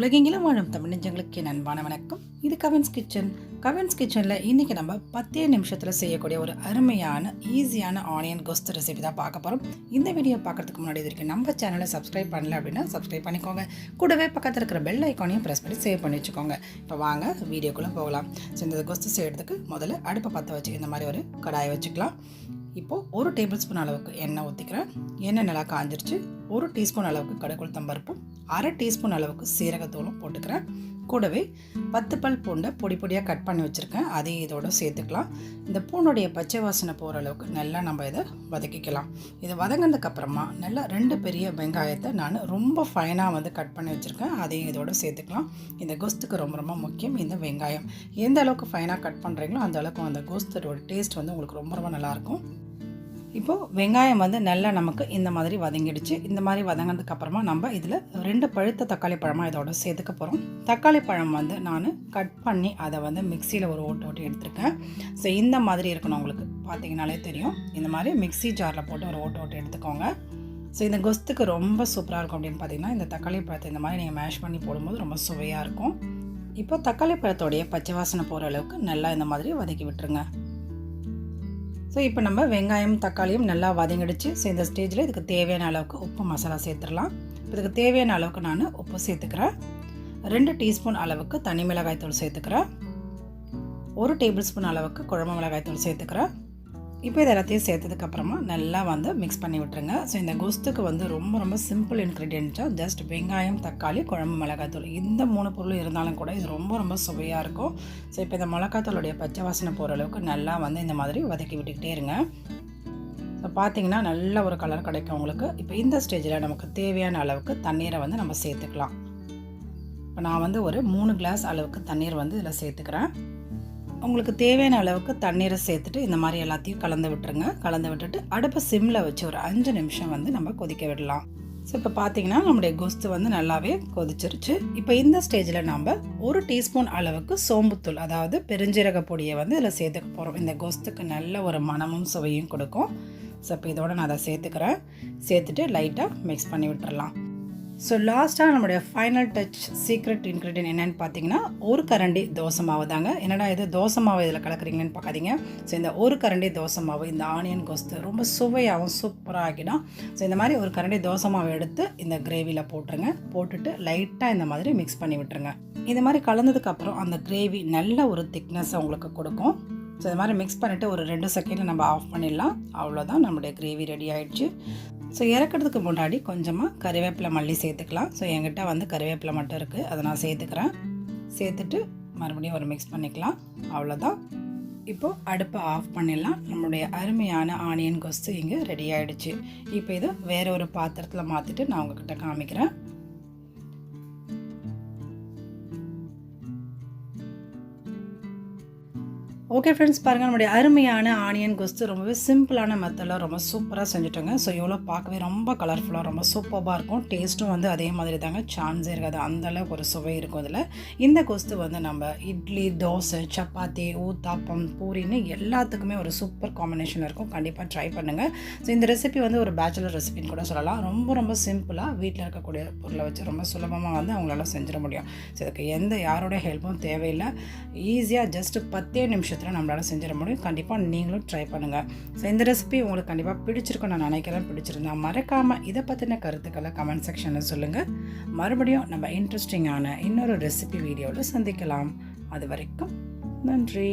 உலகெங்கிலும் வாழும் தமிழ்நெஞ்சங்களுக்கு என் அன்பான வணக்கம். இது கவன்ஸ் கிச்சன். கவன்ஸ் கிச்சனில் இன்றைக்கி நம்ம பத்தே நிமிஷத்தில் செய்யக்கூடிய ஒரு அருமையான ஈஸியான ஆனியன் கொஸ்து ரெசிபி தான் பார்க்க போகிறோம் இந்த வீடியோ பார்க்கறதுக்கு முன்னாடி இது வரைக்கும் நம்ம சேனலை சப்ஸ்கிரைப் பண்ணல அப்படின்னா சப்ஸ்கிரைப் பண்ணிக்கோங்க. கூடவே பக்கத்தில் இருக்கிற பெல் ஐக்கானையும் ப்ரெஸ் பண்ணி சேவ் பண்ணி வச்சுக்கோங்க. இப்போ வாங்க வீடியோக்குள்ளே போகலாம். ஸோ இந்த கொஸ்து செய்கிறதுக்கு முதல்ல அடுப்பை பற்ற வச்சு இந்த மாதிரி ஒரு கடாயை வச்சுக்கலாம். இப்போது ஒரு டேபிள் ஸ்பூன் அளவுக்கு எண்ணெய் ஊற்றிக்கிறேன் எண்ணெய் நல்லா காஞ்சிருச்சு. ஒரு டீஸ்பூன் அளவுக்கு கடுகுள் தம்பருப்பும் அரை டீஸ்பூன் அளவுக்கு சீரகத்தூளும் போட்டுக்கிறேன். கூடவே பத்து பல் பூண்டை பொடி பொடியாக கட் பண்ணி வச்சுருக்கேன். அதையும் இதோட சேர்த்துக்கலாம். இந்த பூண்டுடைய பச்சை வாசனை போகிற அளவுக்கு நல்லா நம்ம இதை வதக்கிக்கலாம். இதை வதங்கினதுக்கப்புறமா நல்லா ரெண்டு பெரிய வெங்காயத்தை நான் ரொம்ப ஃபைனாக வந்து கட் பண்ணி வச்சுருக்கேன். அதையும் இதோட சேர்த்துக்கலாம். இந்த கோஸ்துக்கு ரொம்ப ரொம்ப முக்கியம். இந்த வெங்காயம் எந்த அளவுக்கு ஃபைனாக கட் பண்ணுறீங்களோ அந்த அளவுக்கு அந்த கோஸ்தோட டேஸ்ட் வந்து உங்களுக்கு ரொம்ப ரொம்ப நல்லாயிருக்கும் இப்போது வெங்காயம் வந்து நல்லா நமக்கு இந்த மாதிரி வதங்கிடுச்சு. இந்த மாதிரி வதங்கினதுக்கு அப்புறமா நம்ம இதில் ரெண்டு பழுத்த தக்காளி பழமாக இதோட சேர்த்துக்க போகிறோம் தக்காளி பழம் வந்து நான் கட் பண்ணி அதை வந்து மிக்சியில் ஒரு ஓட்டு ஓட்டி எடுத்திருக்கேன். ஸோ இந்த மாதிரி இருக்கணும் உங்களுக்கு. பார்த்தீங்கனாலே தெரியும். இந்த மாதிரி மிக்சி ஜாரில் போட்டு ஒரு ஓட்டு ஓட்டு எடுத்துக்கோங்க. ஸோ இந்த கொஸ்துக்கு ரொம்ப சூப்பராக இருக்கும் அப்படின்னு பார்த்தீங்கன்னா இந்த தக்காளி பழத்தை இந்த மாதிரி நீங்கள் மேஷ் பண்ணி போடும்போது ரொம்ப சுவையாக இருக்கும். இப்போ தக்காளி பழத்தோடைய பச்சை வாசனை போகிற அளவுக்கு நல்லா இந்த மாதிரி வதக்கி விட்டுருங்க. ஸோ இப்போ நம்ம வெங்காயம் தக்காளியும் நல்லா வதங்கிடுச்சு. ஸோ இந்த ஸ்டேஜில் இதுக்கு தேவையான அளவுக்கு உப்பு மசாலா சேர்த்துடலாம். இதுக்கு தேவையான அளவுக்கு நான் உப்பு சேர்த்துக்கிறேன். ரெண்டு டீஸ்பூன் அளவுக்கு தனி மிளகாய் தூள் சேர்த்துக்கிறேன். ஒரு டேபிள் ஸ்பூன் அளவுக்கு குழம்பு மிளகாய் தூள் சேர்த்துக்கிறேன். இப்போ இது எல்லாத்தையும் சேர்த்ததுக்கப்புறமா நல்லா வந்து மிக்ஸ் பண்ணி விட்டுருங்க. ஸோ இந்த குஸ்துக்கு வந்து ரொம்ப ரொம்ப சிம்பிள் இன்க்ரீடியன்ட்டாக ஜஸ்ட் வெங்காயம் தக்காளி குழம்பு மிளகாத்தூள். இந்த மூணு பொருள் இருந்தாலும் கூட இது ரொம்ப ரொம்ப சுவையாக இருக்கும். ஸோ இப்போ இந்த மிளகாத்தூளுடைய பச்சை வாசனை போகிற அளவுக்கு நல்லா வந்து இந்த மாதிரி வதக்கி விட்டுக்கிட்டே இருங்க. ஸோ பார்த்தீங்கன்னா நல்ல ஒரு கலர் கிடைக்கும் உங்களுக்கு. இப்போ இந்த ஸ்டேஜில் நமக்கு தேவையான அளவுக்கு தண்ணீரை வந்து நம்ம சேர்த்துக்கலாம். இப்போ நான் வந்து ஒரு மூணு கிளாஸ் அளவுக்கு தண்ணீர் வந்து இதில் சேர்த்துக்கிறேன். உங்களுக்கு தேவையான அளவுக்கு தண்ணீரை சேர்த்துட்டு இந்த மாதிரி எல்லாத்தையும் கலந்து விட்டுருங்க. கலந்து விட்டுட்டு அடுப்பை சிம்மில் வச்சு ஒரு அஞ்சு நிமிஷம் வந்து நம்ம கொதிக்க விடலாம். ஸோ இப்போ பார்த்தீங்கன்னா நம்முடைய கொஸ்து வந்து நல்லாவே கொதிச்சிருச்சு. இப்போ இந்த ஸ்டேஜில் நம்ம ஒரு டீஸ்பூன் அளவுக்கு சோம்புத்தூள் அதாவது பெருஞ்சீரக பொடியை வந்து இதில் சேர்த்துக்க போகிறோம் இந்த கொஸ்துக்கு நல்ல ஒரு மனமும் சுவையும் கொடுக்கும். ஸோ இப்போ இதோட நான் அதை சேர்த்துக்கிறேன். சேர்த்துட்டு லைட்டாக மிக்ஸ் பண்ணி விட்டுறலாம். ஸோ லாஸ்ட்டாக நம்மளுடைய ஃபைனல் டச் சீக்ரெட் இன்க்ரீடியன் என்னென்னு பார்த்தீங்கன்னா ஒரு கரண்டி தோசை மாவு தாங்க. என்னடா இது தோசை மாவு இதில் கலக்குறீங்கன்னு பார்க்காதீங்க. ஸோ இந்த ஒரு கரண்டி தோசை மாவு இந்த ஆனியன் கோஸ்து ரொம்ப சுவையாகவும் சூப்பராக ஆகிடும் ஸோ இந்த மாதிரி ஒரு கரண்டி தோசை மாவு எடுத்து இந்த கிரேவியில் போட்டுருங்க. போட்டுட்டு லைட்டாக இந்த மாதிரி மிக்ஸ் பண்ணி விட்டுருங்க. இது மாதிரி கலந்ததுக்கப்புறம் அந்த கிரேவி நல்ல ஒரு திக்னஸ் உங்களுக்கு கொடுக்கும். ஸோ இது மாதிரி மிக்ஸ் பண்ணிவிட்டு ஒரு ரெண்டு செகண்டில் நம்ம ஆஃப் பண்ணிடலாம். அவ்வளோதான் நம்மளுடைய கிரேவி ரெடி ஆகிடுச்சு ஸோ இறக்கிறதுக்கு முன்னாடி கொஞ்சமாக கறிவேப்பிலை மல்லி சேர்த்துக்கலாம். ஸோ என்கிட்ட வந்து கறிவேப்பிலை மட்டும் இருக்குது அதை நான் சேர்த்துக்கிறேன். சேர்த்துட்டு மறுபடியும் ஒரு மிக்ஸ் பண்ணிக்கலாம். அவ்வளோதான் இப்போது அடுப்பை ஆஃப் பண்ணிடலாம். நம்மளுடைய அருமையான ஆனியன் கொஸ்து இங்கே ரெடி ஆகிடுச்சு இப்போ இதை வேறு ஒரு பாத்திரத்தில் மாற்றிட்டு நான் உங்ககிட்ட காமிக்கிறேன். ஓகே ஃப்ரெண்ட்ஸ் பாருங்கள் நம்முடைய அருமையான ஆனியன் கொஸ்து ரொம்பவே சிம்பிளான மெத்தடில் ரொம்ப சூப்பராக செஞ்சுட்டோங்க. ஸோ இவ்வளோ பார்க்கவே ரொம்ப கலர்ஃபுல்லாக ரொம்ப சூப்பராக இருக்கும். டேஸ்ட்டும் வந்து அதே மாதிரி தாங்க. சான்ஸே இருக்காது. அந்தளவுக்கு ஒரு சுவை இருக்கும் அதில். இந்த கொஸ்து வந்து நம்ம இட்லி தோசை சப்பாத்தி ஊத்தாப்பம் பூரின்னு எல்லாத்துக்குமே ஒரு சூப்பர் காம்பினேஷன் இருக்கும். கண்டிப்பாக ட்ரை பண்ணுங்கள் ஸோ இந்த ரெசிபி வந்து ஒரு பேச்சுலர் ரெசிபின்னு கூட சொல்லலாம். ரொம்ப ரொம்ப சிம்பிளாக வீட்டில் இருக்கக்கூடிய பொருளை வச்சு ரொம்ப சுலபமாக வந்து அவங்களால செஞ்சிட முடியும். ஸோ இதுக்கு எந்த யாரோட ஹெல்ப்பும் தேவையில்லை. ஈஸியாக ஜஸ்ட் பத்தே நிமிஷம் நேரத்தில் நம்மளால் செஞ்சிட முடியும். கண்டிப்பாக நீங்களும் ட்ரை பண்ணுங்கள் ஸோ இந்த ரெசிபி உங்களுக்கு கண்டிப்பாக பிடிச்சிருக்கும் நான் நினைக்கிறேன். பிடிச்சிருந்தா மறக்காமல் இதை பற்றின கருத்துக்களை கமெண்ட் செக்ஷனில் சொல்லுங்கள் மறுபடியும் நம்ம இன்ட்ரெஸ்டிங்கான இன்னொரு ரெசிபி வீடியோவில் சந்திக்கலாம். அது வரைக்கும் நன்றி.